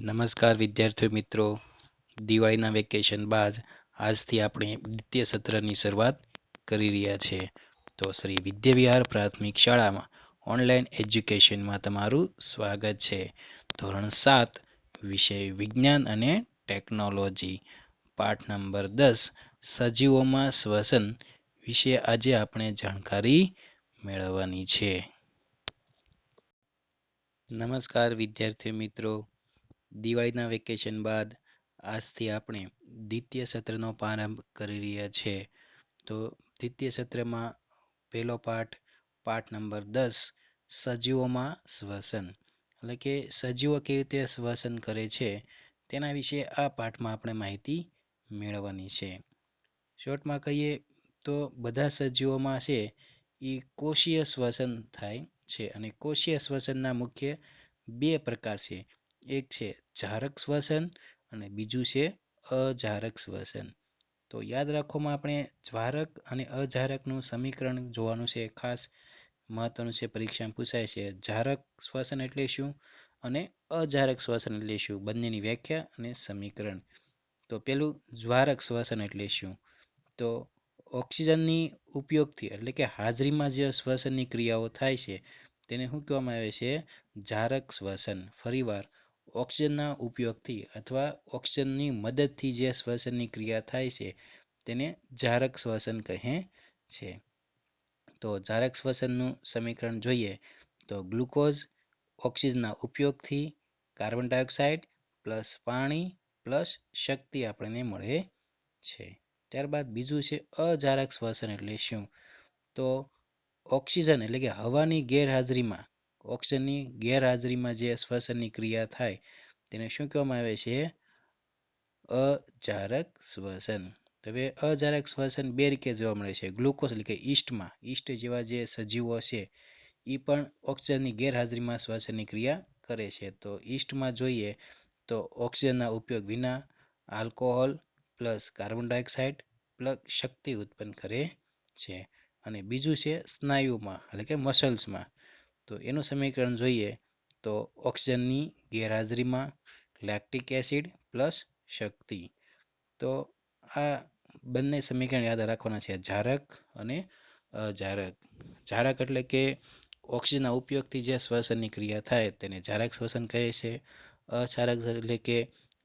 નમસ્કાર વિદ્યાર્થી મિત્રો. દિવાળીના વેકેશન બાદ આજથી આપણે દ્વિતીય સત્રની શરૂઆત કરી રહ્યા છે. તો શ્રી વિદ્યાવિહાર પ્રાથમિક શાળામાં ઓનલાઈન એજ્યુકેશનમાં તમારું સ્વાગત છે. ધોરણ સાત, વિષય વિજ્ઞાન અને ટેકનોલોજી. પાઠ નંબર દસ, સજીવોમાં શ્વસન વિશે આજે આપણે જાણકારી મેળવવાની છે. નમસ્કાર વિદ્યાર્થી મિત્રો. દિવાળીના વેકેશન બાદ આજથી આપણે દ્વિતીય સત્રનો પ્રારંભ કરી રહ્યા છે. તો દ્વિતીય સત્રમાં પહેલો પાઠ પાઠ નંબર દસ, સજીવોમાં શ્વસન. એટલે કે સજીવો કેવી રીતે શ્વસન કરે છે, તેના વિશે આ પાઠમાં આપણે માહિતી મેળવવાની છે. શોર્ટમાં કહીએ તો બધા સજીવોમાં છે એ કોષીય શ્વસન થાય છે અને કોષીય શ્વસનના મુખ્ય બે પ્રકાર છે. એક છે જારક શ્વસન અને બીજું છે અજારક શ્વસન. તો યાદ રાખવામાં આપણે જ્વારક અને અજારકનું સમીકરણ જોવાનું છે. ખાસ મહત્વનું છે પરીક્ષામાં પૂછાય છે. જારક શ્વસન એટલે શું અને અજારક શ્વસન એટલે શું? બંનેની વ્યાખ્યા અને સમીકરણ. તો પેલું જ્વારક શ્વસન એટલે શું? તો ઓક્સિજનની ઉપયોગથી એટલે કે હાજરીમાં જે શ્વસનની ક્રિયાઓ થાય છે, તેને શું કહેવામાં આવે છે? જારક શ્વસન. ફરીવાર ઓક્સિજનના ઉપયોગથી અથવા ઓક્સિજનની મદદથી જે શ્વસનની ક્રિયા થાય છે, તેને જારક શ્વસન કહે છે. તો જારક શ્વસનનું સમીકરણ જોઈએ તો ગ્લુકોઝ ઓક્સિજનના ઉપયોગથી કાર્બન ડાયોક્સાઇડ પ્લસ પાણી પ્લસ શક્તિ આપણને મળે છે. ત્યારબાદ બીજું છે અજારક શ્વસન એટલે શું? તો ઓક્સિજન એટલે કે હવાની ગેરહાજરીમાં ઓક્સિજનની ગેરહાજરીમાં જે શ્વસનની ક્રિયા થાય, તેને શું કહેવામાં આવે છે? અજારક શ્વસન. હવે અજારક શ્વસન બે રીતે જોવા મળે છે. ગ્લુકોઝ એટલે કે ઈસ્ટમાં, ઈસ્ટ જેવા જે સજીવો છે એ પણ ઓક્સિજનની ગેરહાજરીમાં શ્વસનની ક્રિયા કરે છે. તો ઈસ્ટમાં જોઈએ તો ઓક્સિજનના ઉપયોગ વિના alcohol plus carbon dioxide plus શક્તિ ઉત્પન્ન કરે છે. અને બીજું છે સ્નાયુમાં, એટલે કે મસલ્સમાં. તો એનું સમીકરણ જોઈએ તો ઓક્સિજનની ગેરહાજરીમાં લેક્ટિક એસિડ પ્લસ શક્તિ. તો આ બંને સમીકરણ યાદ રાખવાના છે, જારક અને અજારક. જારક એટલે કે ઓક્સિજનના ઉપયોગથી જે શ્વસનની ક્રિયા થાય તેને જારક શ્વસન કહે છે. અચારક એટલે કે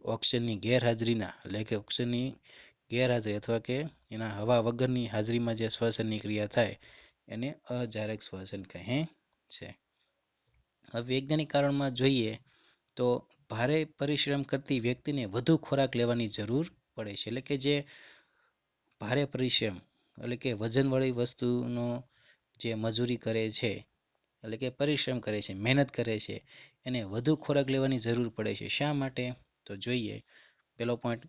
ઓક્સિજનની ગેરહાજરીના, એટલે કે ઓક્સિજનની ગેરહાજરી અથવા કે એના હવા વગરની હાજરીમાં જે શ્વસનની ક્રિયા થાય એને અજારક શ્વસન કહે. છે. હવે વૈજ્ઞાનિક કારણમાં જોઈએ તો ભારે પરિશ્રમ કરતી વ્યક્તિને વધુ ખોરાક લેવાની જરૂર પડે છે. એટલે કે જે ભારે પરિશ્રમ, એટલે કે વજનવાળી વસ્તુનો જે મજૂરી કરે છે, એટલે કે પરિશ્રમ કરે છે, મહેનત કરે છે, એને વધુ ખોરાક લેવાની જરૂર પડે છે. શા માટે? તો જોઈએ, પેલો પોઈન્ટ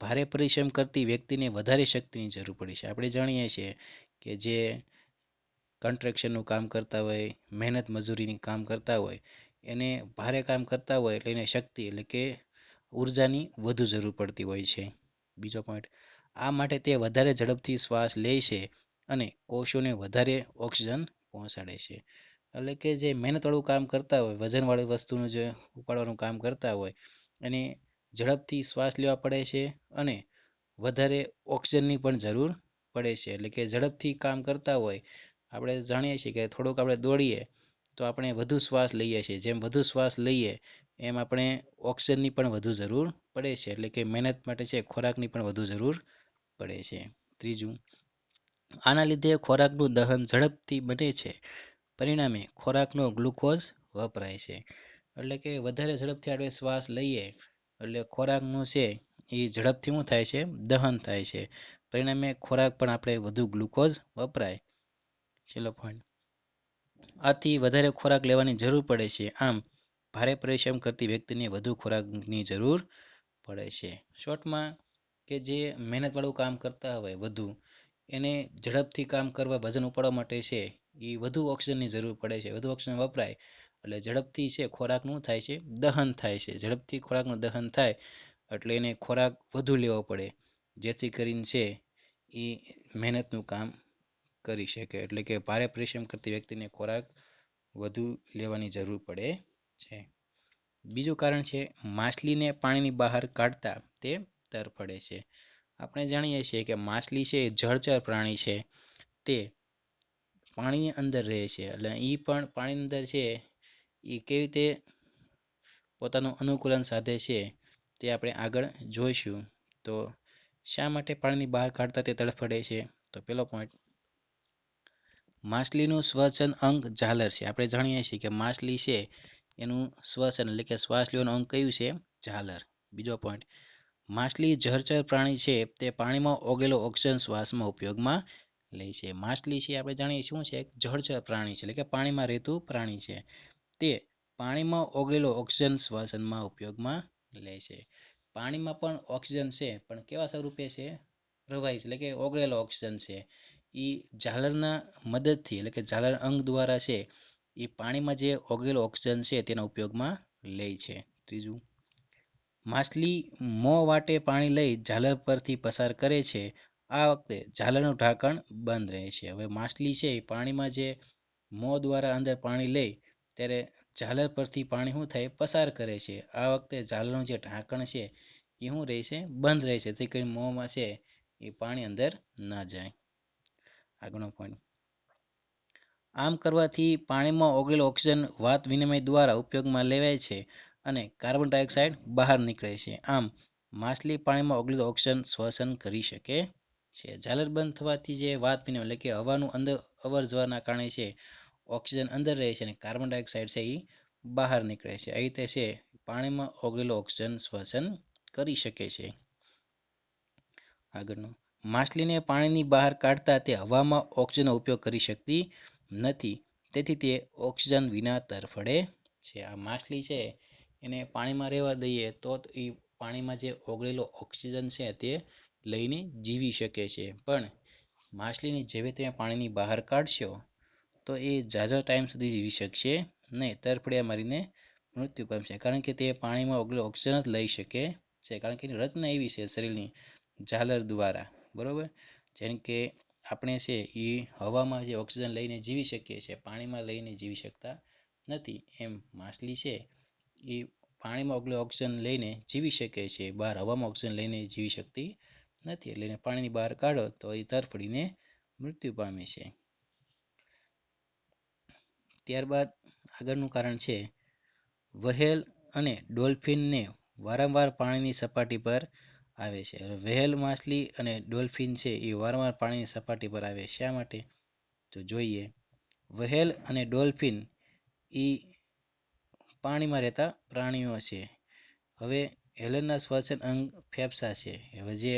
ભારે પરિશ્રમ કરતી વ્યક્તિને વધારે શક્તિની જરૂર પડે છે. આપણે જાણીએ છીએ કે જે કન્સ્ટ્રક્શનનું કામ કરતા હોય, મહેનત મજૂરીની કામ કરતા હોય, એને ભારે કામ કરતા હોય એટલે એને શક્તિ એટલે કે ઉર્જાની વધુ જરૂર પડતી હોય છે. બીજો પોઈન્ટ આ માટે તે વધારે ઝડપથી શ્વાસ લે છે અને કોષોને વધારે ઓક્સિજન પહોંચાડે છે. એટલે કે જે મહેનતવાળું કામ કરતા હોય, વજનવાળી વસ્તુનું જે ઉપાડવાનું કામ કરતા હોય, એને ઝડપથી શ્વાસ લેવા પડે છે અને વધારે ઓક્સિજનની પણ જરૂર પડે છે. એટલે કે ઝડપથી કામ કરતા હોય આપણે જાણીએ છીએ કે થોડુંક આપણે દોડીએ, તો આપણે વધુ શ્વાસ લઈએ છીએ. જેમ વધુ શ્વાસ લઈએ, એમ આપણે ઓક્સિજનની પણ વધુ જરૂર પડે છે. એટલે કે મહેનત માટે છે, ખોરાકની પણ વધુ જરૂર પડે છે. ત્રીજું, આના લીધે ખોરાકનું દહન ઝડપથી બને છે. પરિણામે ખોરાકનો ગ્લુકોઝ વપરાય છે. એટલે કે વધારે ઝડપથી આપણે શ્વાસ લઈએ, એટલે ખોરાકનું છે, એ ઝડપથી શું થાય છે? દહન થાય છે. પરિણામે ખોરાક પણ આપણે વધુ ગ્લુકોઝ વપરાય. છેલ્લો પોઈન્ટ આથી વધારે ખોરાક લેવાની જરૂર પડે છે. આમ, ભારે પરિશ્રમ કરતી વ્યક્તિને વધુ ખોરાકની જરૂર પડે છે. શોર્ટમાં કે જે મહેનતવાળું કામ કરતા હોય વધુ, એને ઝડપથી કામ કરવા વજન ઉપાડવા માટે છે એ વધુ ઓક્સિજનની જરૂર પડે છે. વધુ ઓક્સિજન વપરાય એટલે ઝડપથી છે ખોરાકનું થાય છે, દહન થાય છે. ઝડપથી ખોરાકનું દહન થાય એટલે એને ખોરાક વધુ લેવો પડે. જેથી કરીને છે એ મહેનતનું કામ કરી શકે. એટલે કે ભારે પરિશ્રમ કરતી વ્યક્તિને ખોરાક વધુ લેવાની જરૂર પડે છે. બીજું કારણ છે, માછલીને પાણીની બહાર કાઢતા તે તરફડે છે. આપણે જાણીએ છીએ કે માછલી છે, એ જળચર પ્રાણી છે. તે પાણીની અંદર રહે છે. એટલે એ પણ પાણીની અંદર છે એ કેવી રીતે પોતાનું અનુકૂલન સાધે છે તે આપણે આગળ જોઈશું. તો શા માટે પાણીની બહાર કાઢતા તે તડફડે છે? તો પેલો પોઈન્ટ માછલીનું શ્વસન અંગ ઝાલર છે. આપણે જાણીએ છીએ કે માછલી છે, એનું શ્વસન એટલે કે શ્વાસ લેવાનું અંગ કયું છે? ઝાલર. બીજો પોઈન્ટ માછલી જળચર પ્રાણી છે, તે પાણીમાં ઓગેલો ઓક્સિજન શ્વાસમાં ઉપયોગમાં લે છે. માછલી છે, આપણે જાણીએ શું છે? એક જળચર પ્રાણી છે, એટલે કે પાણીમાં રહેતું પ્રાણી છે. તે પાણીમાં ઓગળેલો ઓક્સિજન શ્વસનમાં ઉપયોગમાં લે છે. પાણીમાં પણ ઓક્સિજન છે, પણ કેવા સ્વરૂપે છે? પ્રવાહી એટલે કે ઓગળેલો ઓક્સિજન છે. એ ઝાલરના મદદથી, એટલે કે ઝાલર અંગ દ્વારા છે એ પાણીમાં જે ઓગળેલો ઓક્સિજન છે તેના ઉપયોગમાં લે છે. ત્રીજું, માછલી મોં વાટે પાણી લઈ ઝાલર પરથી પસાર કરે છે. આ વખતે ઝાલરનું ઢાંકણ બંધ રહે છે. હવે માછલી છે એ પાણીમાં જે મોં દ્વારા અંદર પાણી લે, ત્યારે ઝાલર પરથી પાણી શું થાય? પસાર કરે છે. આ વખતે ઝાલરનું જે ઢાંકણ છે, એ શું રહેશે બંધ રહેશે તે કરી મોંમાં છે એ પાણી અંદર ના જાય. આગળનો પોઈન્ટ આમ કરવાથી પાણીમાં ઓગળેલો ઓક્સિજન વાત વિનિમય દ્વારા ઉપયોગમાં લેવાય છે અને કાર્બન ડાયોક્સાઇડ બહાર નીકળે છે. આમ, માછલી પાણીમાં ઓગળેલો ઓક્સિજન શ્વસન કરી શકે છે. ઝાલર બંધ થવાથી જે વાત વિનિમય એટલે કે હવાનું અંદર અવર જવાના કારણે છે ઓક્સિજન અંદર રહે છે અને કાર્બન ડાયોક્સાઇડ છે એ બહાર નીકળે છે. આવી રીતે છે, પાણીમાં ઓગળેલો ઓક્સિજન શ્વસન કરી શકે છે. આગળનું માછલીને પાણીની બહાર કાઢતા તે હવામાં ઓક્સિજનનો ઉપયોગ કરી શકતી નથી. તેથી તે ઓક્સિજન વિના તરફડે છે. આ માછલી છે, એને પાણીમાં રહેવા દઈએ તો એ પાણીમાં જે ઓગળેલો ઓક્સિજન છે તે લઈને જીવી શકે છે. પણ માછલીની જેવી તમે પાણીની બહાર કાઢશો, તો એ ઝાઝો ટાઈમ સુધી જીવી શકશે નહીં. તરફડિયા મારીને મૃત્યુ પામશે. કારણ કે તે પાણીમાં ઓગળેલો ઓક્સિજન જ લઈ શકે છે. કારણ કે એની રચના એવી છે શરીરની ઝાલર દ્વારા. બરોબર? જેમ કે આપણે છે એ હવામાં જે ઓક્સિજન લઈને જીવી શકીએ છીએ, પાણીમાં લઈને જીવી શકતા નથી. એમ માછલી છે એ પાણીમાં ઓક્સિજન લઈને જીવી શકે છે. બહાર હવામાં ઓક્સિજન લઈને જીવી શકતી નથી. એટલે પાણીની બહાર કાઢો તો એ તરફડીને મૃત્યુ પામે છે. ત્યારબાદ આગળનું કારણ છે, વહેલ અને ડોલ્ફિનને વારંવાર પાણીની સપાટી પર આવે છે. વહેલ માછલી અને ડોલ્ફિન છે એ વારંવાર પાણીની સપાટી પર આવે શા માટે? તો જોઈએ. વહેલ અને ડોલ્ફિન એ પાણીમાં રહેતા પ્રાણીઓ છે. હવે હેલનના શ્વસન અંગ ફેફસા છે. હવે જે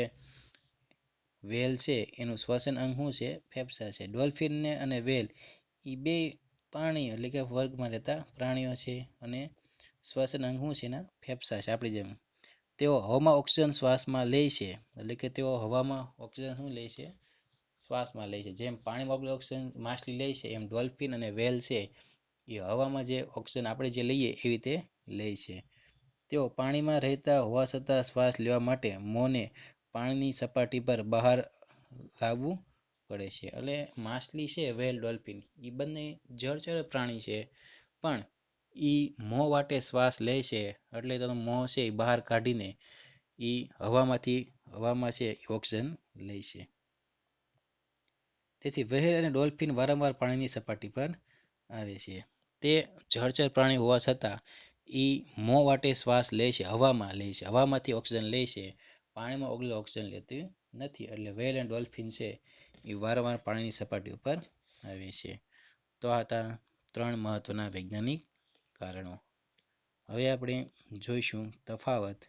વેલ છે એનું શ્વસન અંગ શું છે? ફેફસા છે. ડોલ્ફિનને અને વેલ એ બે પાણી એટલે કે વર્ગમાં રહેતા પ્રાણીઓ છે અને શ્વસન અંગ શું છે એના? ફેફસા છે. આપણી જેમ તેઓ હવામાં ઓક્સિજન શ્વાસમાં લે છે. એટલે કે તેઓ હવામાં ઓક્સિજન શું લે છે? શ્વાસમાં લે છે. જેમ પાણીમાં ઓક્સિજન માછલી લે છે, એમ ડોલ્ફિન અને વેલ છે, એ હવામાં જે ઓક્સિજન આપણે જે લઈએ એવી રીતે લે છે. તેઓ પાણીમાં રહેતા હોવા છતાં શ્વાસ લેવા માટે મોંને પાણીની સપાટી પર બહાર લાવવું પડે છે. એટલે માછલી છે વેલ ડોલ્ફિન એ બંને જળચર પ્રાણી છે. પણ એ મોં વાટે શ્વાસ લે છે, એટલે તેનું મોં છે એ બહાર કાઢીને એ હવામાંથી, હવામાં છે ઓક્સિજન લે છે. તેથી વહેલ અને ડોલ્ફિન વારંવાર પાણીની સપાટી પર આવે છે. તે જળચર પ્રાણી હોવા છતાં એ મોં વાટે શ્વાસ લે છે, હવામાં લે છે. હવામાંથી ઓક્સિજન લે છે, પાણીમાં ઓગળેલો ઓક્સિજન લેતું નથી, એટલે વેલ એન્ડ ડોલ્ફિન છે એ વારંવાર પાણીની સપાટી ઉપર આવે છે. તો આ હતા ત્રણ મહત્વના વૈજ્ઞાનિક કારણો. હવે આપણે જોઈશું તફાવત.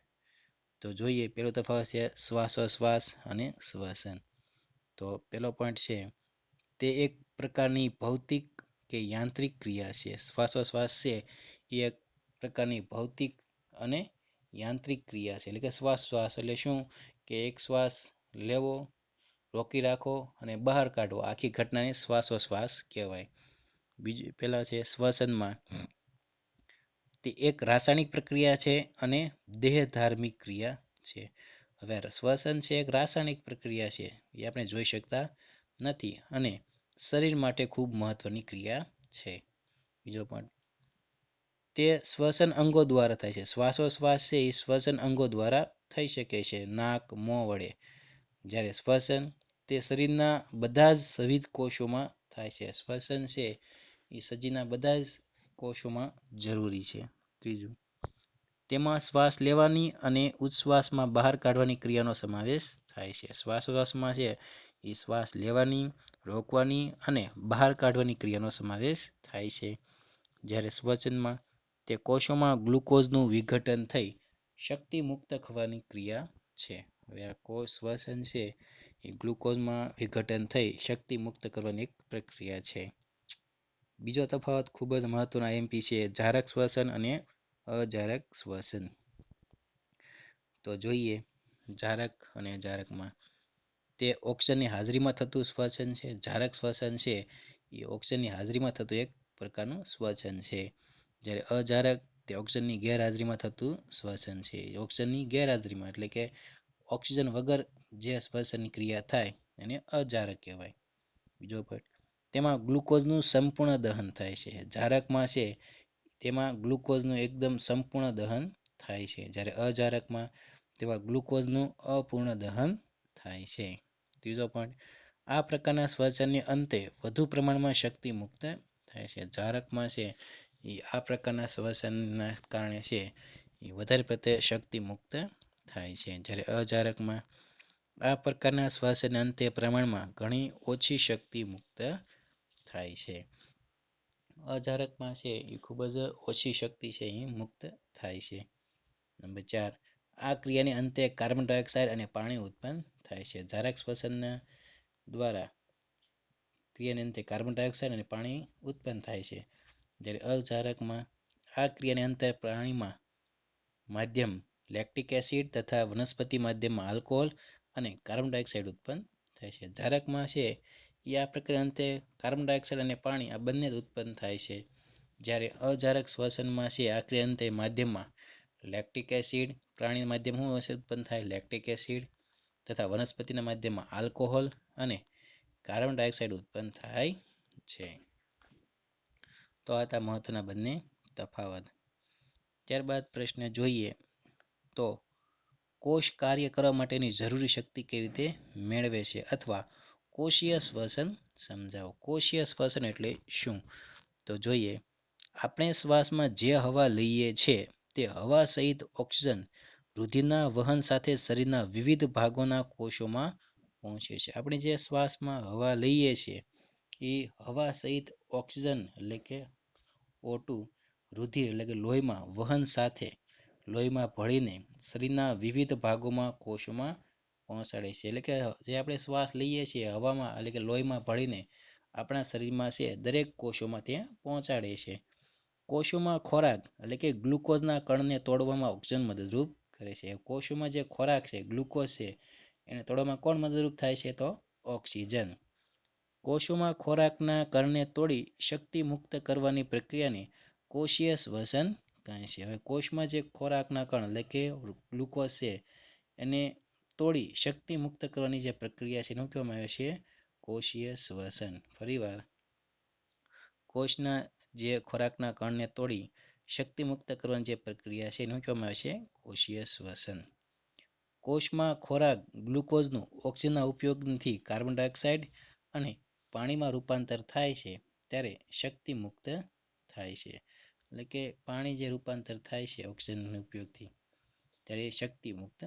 તો જોઈએ, પેલો તફાવત છે શ્વાસોશ્વાસ અને શ્વસન. તો પેલો પોઈન્ટ છે, તે એક પ્રકારની ભૌતિક કે યાંત્રિક ક્રિયા છે. શ્વાસોશ્વાસ છે, એ એક પ્રકારની ભૌતિક અને યાંત્રિક ક્રિયા છે. એટલે કે શ્વાસ શ્વાસ એટલે શું? કે એક શ્વાસ લેવો, રોકી રાખો અને બહાર કાઢવો. આખી ઘટનાને શ્વાસોશ્વાસ કહેવાય. બીજું પહેલાં છે શ્વસનમાં. તે એક રાસાયણિક પ્રક્રિયા છે અને દેહધાર્મિક ક્રિયા છે. હવે શ્વસન છે એક રાસાયણિક પ્રક્રિયા છે, એ આપણે જોઈ શકતા નથી અને શરીર માટે ખૂબ મહત્વની ક્રિયા છે. બીજો પોઈન્ટ તે શ્વસન અંગો દ્વારા થાય છે. શ્વાસોશ્વાસ છે એ શ્વસન અંગો દ્વારા થઈ શકે છે, નાક, મોં વડે. જ્યારે શ્વસન તે શરીરના બધા જ સવિધ કોષોમાં થાય છે. શ્વસન છે એ સજીના બધા જ કોષોમાં જરૂરી છે. ત્રીજું, તેમાં શ્વાસ લેવાની અને ઉચ્છ્વાસમાં બહાર કાઢવાની ક્રિયાનો સમાવેશ થાય છે. શ્વાસોશ્વાસમાં છે એ શ્વાસ લેવાની, રોકવાની અને બહાર કાઢવાની ક્રિયાનો સમાવેશ થાય છે. જ્યારે શ્વસનમાં તે કોષોમાં ગ્લુકોઝનું વિઘટન થઈ શક્તિ મુક્ત થવાની ક્રિયા છે. હવે આ કોષ શ્વસન છે એ ગ્લુકોઝમાં વિઘટન થઈ શક્તિ મુક્ત કરવાની એક પ્રક્રિયા છે. બીજો તફાવત ખૂબ જ મહત્વનો એમપી છે, જારક શ્વસન અને અજારક શ્વસન. તો જોઈએ જારક અને અજારકમાં. તે ઓક્સિજનની હાજરીમાં થતું શ્વસન છે, જારક શ્વસન છે, એ ઓક્સિજનની હાજરીમાં થતું એક પ્રકારનું શ્વસન છે. જ્યારે અજારક તે ઓક્સિજનની ગેરહાજરીમાં થતું શ્વસન છે. ઓક્સિજનની ગેરહાજરીમાં, એટલે કે ઓક્સિજન વગર જે શ્વસનની ક્રિયા થાય એને અજારક કહેવાય. બીજો પોઈન્ટ તેમાં ગ્લુકોઝનું સંપૂર્ણ દહન થાય છે. જારકમાં છે, તેમાં ગ્લુકોઝનું એકદમ સંપૂર્ણ દહન થાય છે. જ્યારે અજારકમાં, તેમાં ગ્લુકોઝનું અપૂર્ણ દહન થાય છે. ત્રીજો પોઈન્ટ આ પ્રકારના શ્વસનની અંતે વધુ પ્રમાણમાં શક્તિ મુક્ત થાય છે. જારકમાં છે એ આ પ્રકારના શ્વસનના કારણે છે એ વધારે પ્રત્યે શક્તિ મુક્ત થાય છે. જ્યારે અજારકમાં આ પ્રકારના શ્વાસને અંતે પ્રમાણમાં ઘણી ઓછી શક્તિ મુક્ત થાય છે. અજારકમાં છે એ ખૂબ જ ઓછી શક્તિ છે, એ મુક્ત થાય છે. નંબર ચાર, આ ક્રિયાને અંતે કાર્બન ડાયોક્સાઇડ અને પાણી ઉત્પન્ન થાય છે. જારક શ્વસન દ્વારા ક્રિયાને અંતે કાર્બન ડાયોક્સાઇડ અને પાણી ઉત્પન્ન થાય છે. જ્યારે અજારકમાં આ ક્રિયાને અંતે પ્રાણીમાં માધ્યમ લેક્ટિક એસિડ તથા વનસ્પતિ માધ્યમમાં આલ્કોહોલ અને કાર્બન ડાયોક્સાઇડ ઉત્પન્ન થાય છે. ધારકમાં છે એ આ પ્રક્રિયા અંતે કાર્બન ડાયોક્સાઇડ અને પાણી આ બંને ઉત્પન્ન થાય છે. જ્યારે અજારક શ્વસનમાં છે આ ક્રિયા અંતે માધ્યમમાં લેક્ટિક એસિડ પ્રાણી માધ્યમ શું હશે? ઉત્પન્ન થાય લેક્ટિક એસિડ તથા વનસ્પતિના માધ્યમમાં આલ્કોહોલ અને કાર્બન ડાયોક્સાઇડ ઉત્પન્ન થાય છે. તો આ હતા મહત્વના બંને તફાવત. ત્યારબાદ પ્રશ્ન જોઈએ તો કોષ કાર્ય કરવા માટેની જરૂરી શક્તિ કેવી રીતે મેળવે છે? અથવા કોષીય શ્વસન સમજાવો. કોષીય શ્વસન એટલે શું? તો જોઈએ, આપણે શ્વાસમાં જે હવા લઈએ છીએ તે હવા સહિત ઓક્સિજન રુધિરના વહન સાથે શરીરના વિવિધ ભાગોના કોષોમાં પહોંચે છે. આપણે જે શ્વાસમાં હવા લઈએ છીએ, એ હવા સહિત ઓક્સિજન એટલે કે ઓટુ રુધિર એટલે કે લોહીમાં વહન સાથે, લોહીમાં ભળીને શરીરના વિવિધ ભાગોમાં કોષોમાં પહોંચાડે છે. એટલે કે જે આપણે શ્વાસ લઈએ છીએ હવામાં, એટલે કે લોહીમાં ભળીને, આપણા શરીરમાં છે, દરેક કોષોમાં ત્યાં પહોંચાડે છે. કોષોમાં ખોરાક, એટલે કે ગ્લુકોઝના કણને તોડવામાં ઓક્સિજન મદદરૂપ કરે છે. કોષોમાં જે ખોરાક છે, ગ્લુકોઝ છે, એને તોડવામાં કોણ મદદરૂપ થાય છે? તો ઓક્સિજન. કોષોમાં ખોરાકના કણને તોડી શક્તિ મુક્ત કરવાની પ્રક્રિયાને કોષીય શ્વસન કહે છે. હવે કોષમાં જે ખોરાકના કણ, એટલે કે ગ્લુકોઝ છે, એને તોડી શક્તિ મુક્ત કરવાની જે પ્રક્રિયા છે, એનું કહેવામાં આવે છે, કોષીય શ્વસન. ફરીવાર, કોષના જે ખોરાકના કણને તોડી શક્તિ મુક્ત કરવાની જે પ્રક્રિયા છે, એનું કહેવામાં આવે છે, કોષીય શ્વસન. કોષમાં ખોરાક, ગ્લુકોઝનું ઓક્સિજનના ઉપયોગથી કાર્બન ડાયોક્સાઇડ અને પાણીમાં રૂપાંતર થાય છે, ત્યારે શક્તિ મુક્ત થાય છે. એટલે કે પાણી જે રૂપાંતર થાય છે ઓક્સિજનના ઉપયોગથી, ત્યારે શક્તિ મુક્ત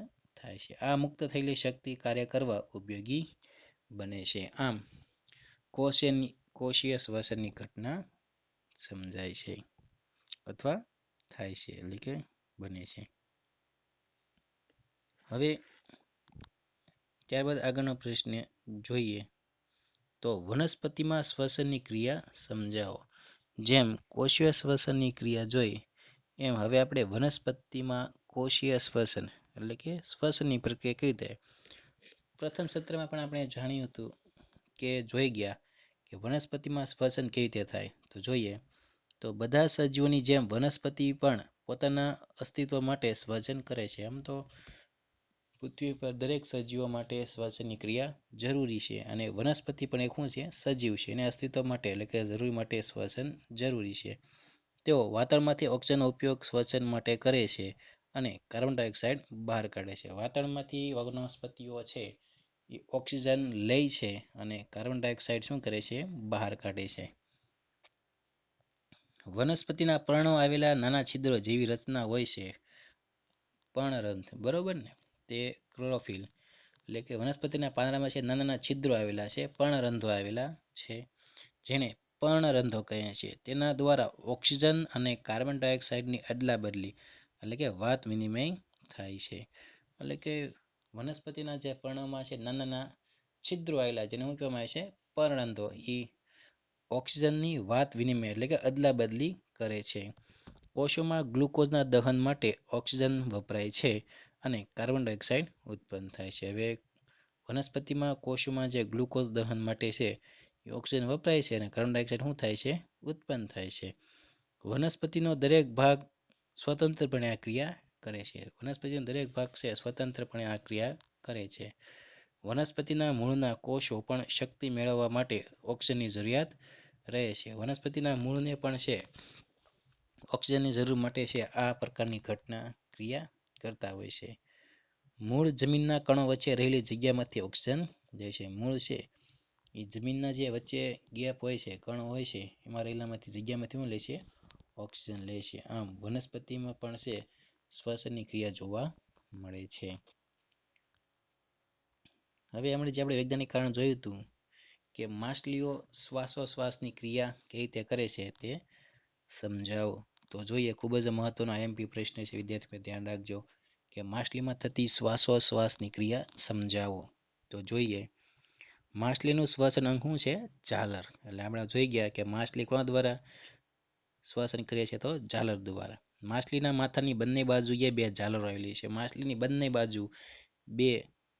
થાય છે. આ મુક્ત થયેલી શક્તિ કાર્ય કરવા ઉપયોગી બને છે. આમ કોષની કોષીય શ્વસનની ઘટના સમજાય છે અથવા થાય છે, એટલે કે બને છે. હવે, ત્યારબાદ આગળનો પ્રશ્ન જોઈએ તો વનસ્પતિમાં શ્વસનની ક્રિયા સમજાવો. જેમ કોષીય શ્વસનની ક્રિયા જોઈ એમ હવે આપણે વનસ્પતિમાં કોષીય શ્વસન એટલે કે શ્વસનની પ્રક્રિયા કઈ થાય પ્રથમ સત્રમાં પણ આપણે જાણ્યું હતું કે જોઈ ગયા કે વનસ્પતિમાં શ્વસન કેવી રીતે થાય. તો જોઈએ, તો બધા સજીવોની જેમ વનસ્પતિ પણ પોતાના અસ્તિત્વ માટે શ્વસન કરે છે. આમ તો પૃથ્વી પર દરેક સજીવો માટે શ્વસનની ક્રિયા જરૂરી છે અને વનસ્પતિ પણ એક શું છે, સજીવ છે. એને અસ્તિત્વ માટે એટલે કે જરૂરી માટે શ્વસન જરૂરી છે. તેઓ વાતાવરણમાંથી ઓક્સિજનનો ઉપયોગ શ્વસન માટે કરે છે. અને કાર્બન ડાયોક્સાઇડ બહાર કાઢે છે. વાતાવરણમાંથી વનસ્પતિઓ છે એ ઓક્સિજન લે છે અને કાર્બન ડાયોક્સાઇડ શું કરે છે? બહાર કાઢે છે. વનસ્પતિના પર્ણો આવેલા નાના છિદ્રો જેવી રચના હોય છે. પર્ણરંધ્ર બરોબર ને? તે ક્લોરોફિલ, એટલે કે વનસ્પતિના પાંદડામાં છે નાના નાના છિદ્રો આવેલા છે પર્ણરંધ્રો આવેલા છે. જેને પર્ણરંધ્રો કહે છે. તેના દ્વારા ઓક્સિજન અને કાર્બન ડાયોક્સાઇડની અદલા બદલી એટલે કે વાત વિનિમય થાય છે. એટલે કે વનસ્પતિના જે પર્ણમાં છે નાના નાના છિદ્રો આવેલા જેને શું કહેવામાં આવે છે? પર્ણંધો. એ ઓક્સિજનની વાત વિનિમય એટલે કે અદલા બદલી કરે છે. કોષોમાં ગ્લુકોઝના દહન માટે ઓક્સિજન વપરાય છે અને કાર્બન ડાયોક્સાઇડ ઉત્પન્ન થાય છે. હવે વનસ્પતિમાં કોષોમાં જે ગ્લુકોઝ દહન માટે છે, એ ઓક્સિજન વપરાય છે અને કાર્બન ડાયોક્સાઇડ શું થાય છે? ઉત્પન્ન થાય છે. વનસ્પતિનો દરેક ભાગ સ્વતંત્રપણે આ ક્રિયા કરે છે. વનસ્પતિનો દરેક ભાગ છે, સ્વતંત્રપણે આ ક્રિયા કરે છે. વનસ્પતિના મૂળના કોષો પણ શક્તિ મેળવવા માટે ઓક્સિજનની જરૂરિયાત રહે છે. વનસ્પતિના મૂળને પણ છે, ઓક્સિજનની જરૂર માટે છે, આ પ્રકારની ઘટના ક્રિયા કરતા હોય છે. મૂળ જમીનના કણો વચ્ચે રહેલી જગ્યામાંથી ઓક્સિજન લે છે. મૂળ છે એ જમીનના જે વચ્ચે ગેપ હોય છે, કણો હોય છે, એમાં રહેલામાંથી જગ્યામાંથી શું લે છે? ઓક્સિજન લે છે. આમ વનસ્પતિમાં પણ છે, શ્વસનની ક્રિયા જોવા મળે છે. હવે હમણાં જે આપણે વૈજ્ઞાનિક કારણ જોયું હતું કે માછલીઓ શ્વાસોશ્વાસની ક્રિયા કઈ રીતે કરે છે તે સમજાવો. તો જોઈએ, ખૂબ જ મહત્વનો આઈએમપી પ્રશ્ન છે. વિદ્યાર્થીઓ ધ્યાન રાખજો કે માછલીમાં થતી શ્વાસોશ્વાસની ક્રિયા સમજાવો. તો જોઈએ, માછલીનું શ્વસન અંગ શું છે ઝાલર એટલે આપણે જોઈ ગયા કે માછલી કોના દ્વારા શ્વસન ક્રિયા છે તો ઝાલર દ્વારા. માછલીના માથાની બંને બાજુએ બે ઝાલરો આવેલી છે. માછલીની બંને બાજુ બે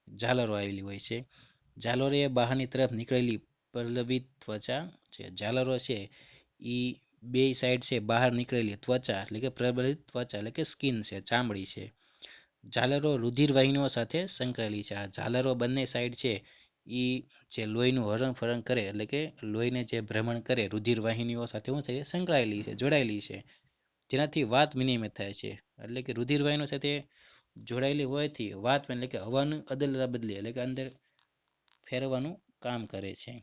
ઝાલરો આવેલી હોય છે. ઝાલરો એ બહારની તરફ નીકળેલી પલ્લવિત ત્વચા છે ઝાલરો છે એ બે સાઈડ છે બહાર નીકળેલી ત્વચા એટલે કે પ્રબલિત ત્વચા એટલે કે સ્કિન છે, ચામડી છે. ઝાલરો રુધિર વાહિનીઓ સાથે સંકળાયેલી છે. આ ઝાલરો બંને સાઈડ છે એ જે લોહીનું હરણ ફરણ કરે, એટલે કે લોહીને જે ભ્રમણ કરે રુધિર વાહિનીઓ સાથે શું છે સંકળાયેલી છે, જોડાયેલી છે. જેનાથી વાત વિનિમય થાય છે. એટલે કે રુધિર વાહિનીઓ સાથે જોડાયેલી હોવાથી વાત એટલે કે હવાનું અદલા બદલી એટલે કે અંદર ફેરવવાનું કામ કરે છે.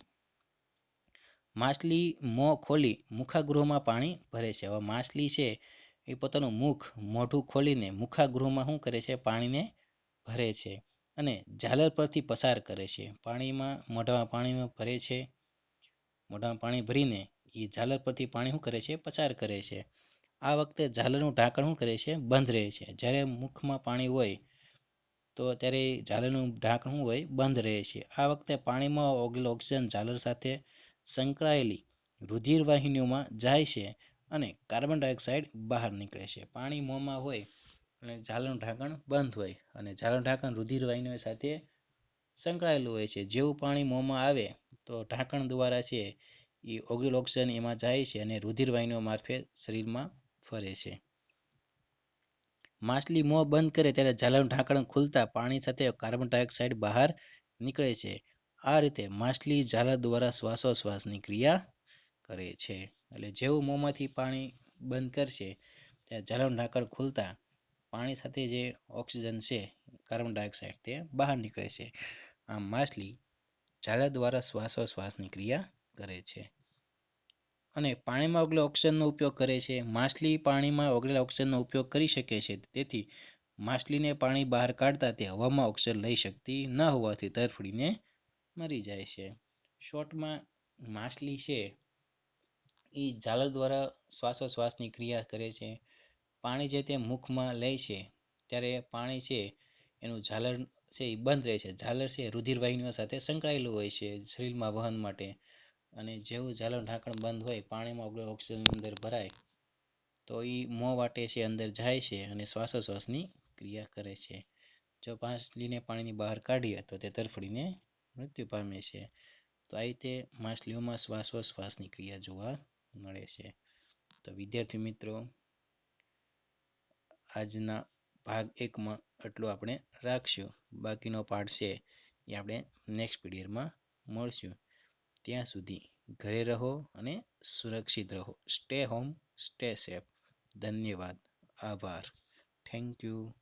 માછલી મોં ખોલી મુખાગૃહમાં પાણી ભરે છે. હવે માછલી છે, એ પોતાનું મુખ મોઢું ખોલીને મુખાગૃહમાં શું કરે છે, પાણીને ભરે છે. અને ઝાલર પરથી પસાર કરે છે. પાણીમાં, મોઢામાં પાણીમાં ભરે છે. મોઢામાં પાણી ભરીને એ ઝાલર પરથી પાણી શું કરે છે? પસાર કરે છે. આ વખતે ઝાલરનું ઢાંકણ શું કરે છે? બંધ રહે છે. જ્યારે મુખમાં પાણી હોય, તો ત્યારે ઝાલરનું ઢાંકણ શું હોય? બંધ રહે છે. આ વખતે પાણીમાં ઓગેલો ઓક્સિજન ઝાલર સાથે સંકળાયેલી રુધિર વાહિનીઓમાં જાય છે અને કાર્બન ડાયોક્સાઇડ બહાર નીકળે છે. પાણી મોંમાં હોય અને ઝાલરનું ઢાંકણ બંધ હોય અને ઝાલરનું ઢાંકણ રુધિર વાહિનીઓ સાથે સંકળાયેલું હોય છે. જેવું પાણી મોંમાં આવે તો ઢાંકણ દ્વારા છે એ ઓગળેલ ઓક્સિજન એમાં જાય છે અને રુધિર વાહિનીઓ મારફત શરીરમાં ફરે છે. માછલી મોં બંધ કરે ત્યારે ઝાલરનું ઢાંકણ ખુલતા પાણી સાથે કાર્બન ડાયોક્સાઇડ બહાર નીકળે છે. આ રીતે માછલી ઝાલર દ્વારા શ્વાસોશ્વાસની ક્રિયા કરે છે. એટલે જેવું મોંમાંથી પાણી બંધ કરશે, ત્યાં ઝાલરનું ઢાંકણ ખુલતા પાણી સાથે જે ઓક્સિજન છે, કાર્બન ડાયોક્સાઇડ તે બહાર નીકળે છે. આમ માછલી ઝાલર દ્વારા શ્વાસોશ્વાસની ક્રિયા કરે છે. અને પાણીમાં ઓગળેલા ઓક્સિજનનો ઉપયોગ કરે છે. માછલી પાણીમાં ઓગળેલા ઓક્સિજનનો ઉપયોગ કરી શકે છે. તેથી માછલીને પાણી બહાર કાઢતા તે હવામાં ઓક્સિજન લઈ શકતી ન હોવાથી તરફડીને મરી જાય છે. શોર્ટમાં, માછલી છે એ ઝાલર દ્વારા શ્વાસોશ્વાસની ક્રિયા કરે છે. પાણી જે તે મુખમાં લે છે, ત્યારે પાણી છે એનું ઝાલર છે એ બંધ રહે છે. ઝાલર છે રુધિરવાહિનીઓ સાથે સંકળાયેલું હોય છે શરીરમાં વહન માટે. અને જેવું ઝાલર ઢાંકણ બંધ હોય, પાણીમાં ઓક્સિજન અંદર ભરાય, તો એ મોં વાટે છે, અંદર જાય છે અને શ્વાસોશ્વાસની ક્રિયા કરે છે. જો માછલીને પાણીની બહાર કાઢીએ, તો તે તરફડીને મૃત્યુ પામે છે. તો આ રીતે માછલીઓમાં શ્વાસોશ્વાસની ક્રિયા જોવા મળે છે. તો વિદ્યાર્થી મિત્રો આજના ભાગ એકમાં આટલું આપણે રાખશું. બાકીનો પાર્ટ છે એ આપણે નેક્સ્ટ પીરિયડમાં મળશું. ત્યાં સુધી ઘરે રહો અને સુરક્ષિત રહો. સ્ટે હોમ સ્ટે સેફ ધન્યવાદ. આભાર. Thank you